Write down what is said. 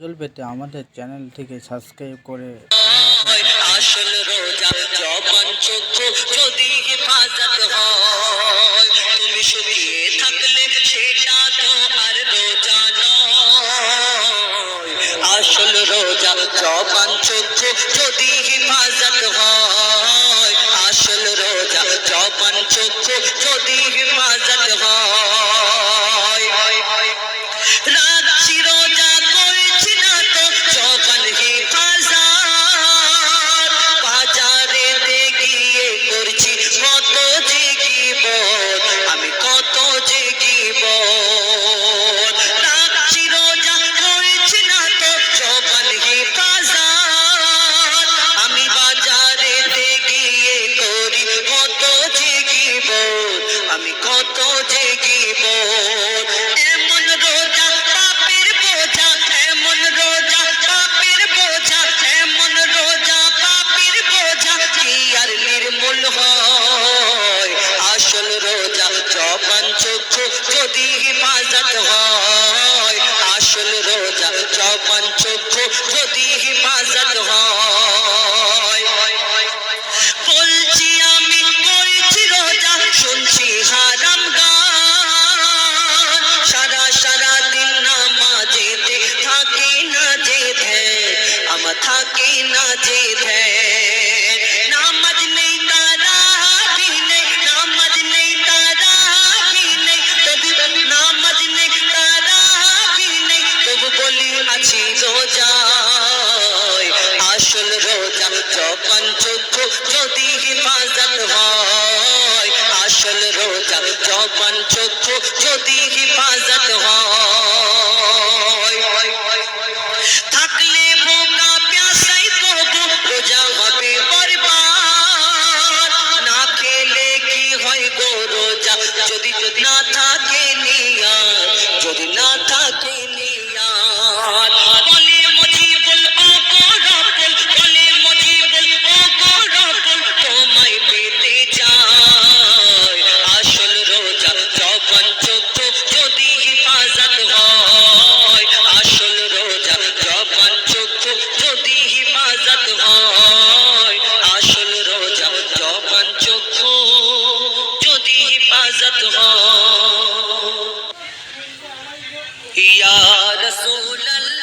Nozzle পেতে আমাদের channel থেকে সাবস্ক্রাইব করে যদি হেফাজত হয়, তুমি শুকিয়ে থাকলে আসল রোজা জবান চক্ষু যদি হেফাজত থাকি না যে ধ্যান নামাজ নেই তারা নেই, নামাজ নেই তারা নেই। তবু নামাজ নেই তারা নেই। তবু বলি আছি রোজা আসল রোজা জবান চক্ষু যদি হিফাজত যদি না রসুল